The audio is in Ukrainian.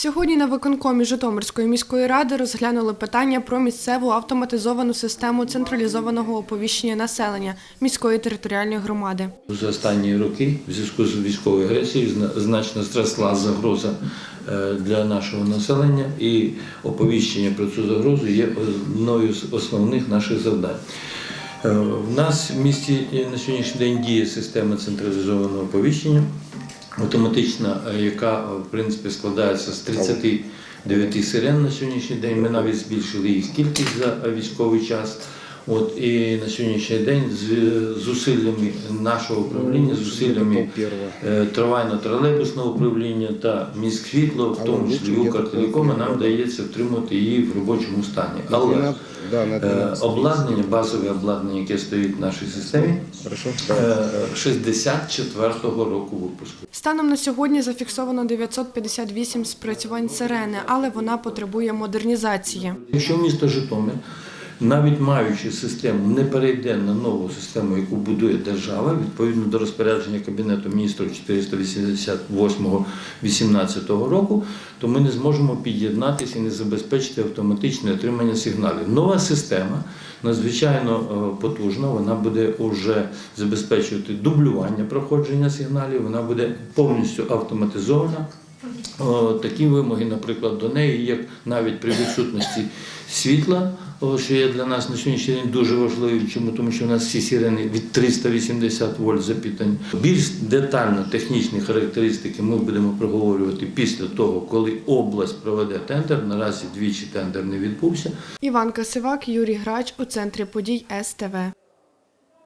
Сьогодні на виконкомі Житомирської міської ради розглянули питання про місцеву автоматизовану систему централізованого оповіщення населення міської територіальної громади. За останні роки в зв'язку з військовою агресією значно зросла загроза е, для нашого населення, і оповіщення про цю загрозу є одною з основних наших завдань. Е, В нас в місті на сьогоднішній день діє система централізованого оповіщення, автоматична, е, яка в принципі складається з 39 сирен на сьогоднішній день. Ми навіть збільшили їх кількість за військовий час. От і на сьогоднішній день з зусиллями нашого управління, зусиллями е, трамвайно-тролейбусного управління та міськсвітло, в тому числі Укртелекома, нам вдається втримати її в робочому стані. Але Да, на е, обладнання, базове обладнання, яке стоїть в нашій системі, е, 64-го року випуску. Станом на сьогодні зафіксовано 958 спрацювань сирени, але вона потребує модернізації. Якщо місто Житомир, навіть маючи систему, не перейде на нову систему, яку будує держава, відповідно до розпорядження Кабінету міністрів 488-18 року, то ми не зможемо під'єднатися і не забезпечити автоматичне отримання сигналів. Нова система надзвичайно е, потужна, вона буде вже забезпечувати дублювання проходження сигналів, вона буде повністю автоматизована. О, Такі вимоги, наприклад, до неї, як навіть при відсутності світла, о, що є для нас на сьогоднішній день дуже важливим. Чому? Тому що у нас всі сирени від 380 вольт запитані. Більш детально технічні характеристики ми будемо проговорювати після того, коли область проведе тендер. Наразі двічі тендер не відбувся. Іван Касивак, Юрій Грач у центрі подій СТВ.